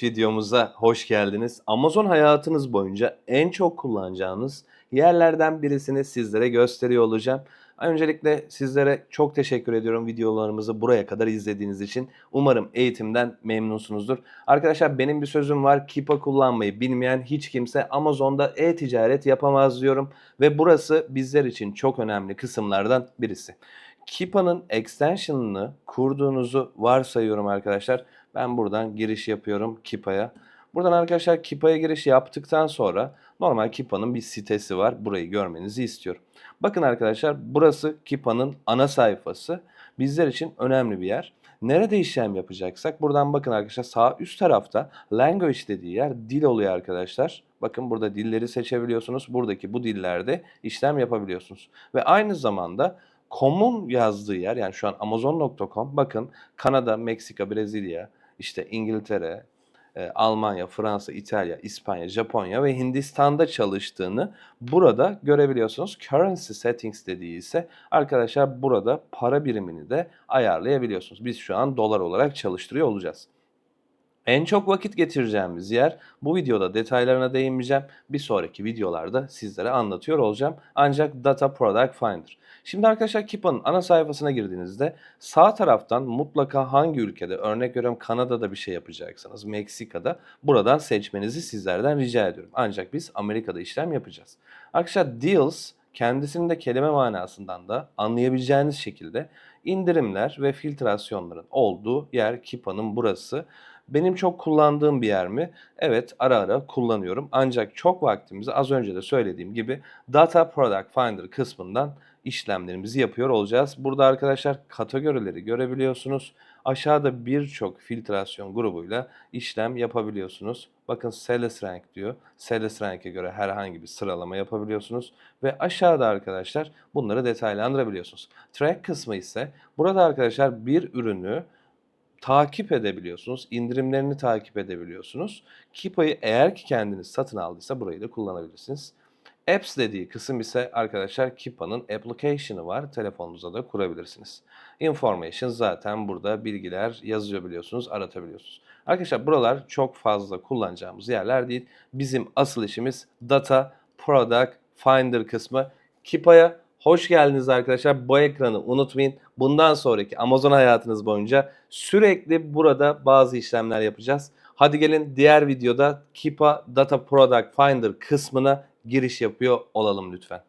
Teach videomuza hoş geldiniz. Amazon hayatınız boyunca en çok kullanacağınız yerlerden birisini sizlere gösteriyor olacağım. Öncelikle sizlere çok teşekkür ediyorum videolarımızı buraya kadar izlediğiniz için. Umarım eğitimden memnunsunuzdur. Arkadaşlar benim bir sözüm var. Kipa kullanmayı bilmeyen hiç kimse Amazon'da e-ticaret yapamaz diyorum. Ve burası bizler için çok önemli kısımlardan birisi. Kipa'nın extension'ını kurduğunuzu varsayıyorum arkadaşlar. Ben buradan giriş yapıyorum Kipa'ya. Buradan arkadaşlar Kipa'ya giriş yaptıktan sonra normal Kipa'nın bir sitesi var. Burayı görmenizi istiyorum. Bakın arkadaşlar burası Kipa'nın ana sayfası. Bizler için önemli bir yer. Nerede işlem yapacaksak buradan bakın arkadaşlar sağ üst tarafta language dediği yer dil oluyor arkadaşlar. Bakın burada dilleri seçebiliyorsunuz. Buradaki bu dillerde işlem yapabiliyorsunuz. Ve aynı zamanda com'un yazdığı yer yani şu an amazon.com bakın Kanada, Meksika, Brezilya, işte İngiltere, e, Almanya, Fransa, İtalya, İspanya, Japonya ve Hindistan'da çalıştığını burada görebiliyorsunuz. Currency settings dediği ise arkadaşlar burada para birimini de ayarlayabiliyorsunuz. Biz şu an dolar olarak çalıştırıyor olacağız. En çok vakit getireceğimiz yer bu videoda detaylarına değinmeyeceğim. Bir sonraki videolarda sizlere anlatıyor olacağım. Ancak Data Product Finder. Şimdi arkadaşlar Kipa'nın ana sayfasına girdiğinizde sağ taraftan mutlaka hangi ülkede örnek veriyorum Kanada'da bir şey yapacaksanız Meksika'da buradan seçmenizi sizlerden rica ediyorum. Ancak biz Amerika'da işlem yapacağız. Arkadaşlar Deals kendisinin de kelime manasından da anlayabileceğiniz şekilde indirimler ve filtrasyonların olduğu yer Kipa'nın burası. Benim çok kullandığım bir yer mi? Evet ara ara kullanıyorum. Ancak çok vaktimizi az önce de söylediğim gibi Data Product Finder kısmından işlemlerimizi yapıyor olacağız. Burada arkadaşlar kategorileri görebiliyorsunuz. Aşağıda birçok filtrasyon grubuyla işlem yapabiliyorsunuz. Bakın Sales Rank diyor. Sales Rank'e göre herhangi bir sıralama yapabiliyorsunuz. Ve aşağıda arkadaşlar bunları detaylandırabiliyorsunuz. Track kısmı ise burada arkadaşlar bir ürünü takip edebiliyorsunuz. indirimlerini takip edebiliyorsunuz. Kipa'yı eğer ki kendiniz satın aldıysa burayı da kullanabilirsiniz. Apps dediği kısım ise arkadaşlar Kipa'nın application'ı var. Telefonunuza da kurabilirsiniz. Information zaten burada bilgiler yazıyor biliyorsunuz, aratabiliyorsunuz. Arkadaşlar buralar çok fazla kullanacağımız yerler değil. Bizim asıl işimiz Data Product Finder kısmı. Kipa'ya Hoş geldiniz arkadaşlar. Bu ekranı unutmayın. Bundan sonraki Amazon hayatınız boyunca sürekli burada bazı işlemler yapacağız. Hadi gelin diğer videoda Kipa Data Product Finder kısmına giriş yapıyor olalım lütfen.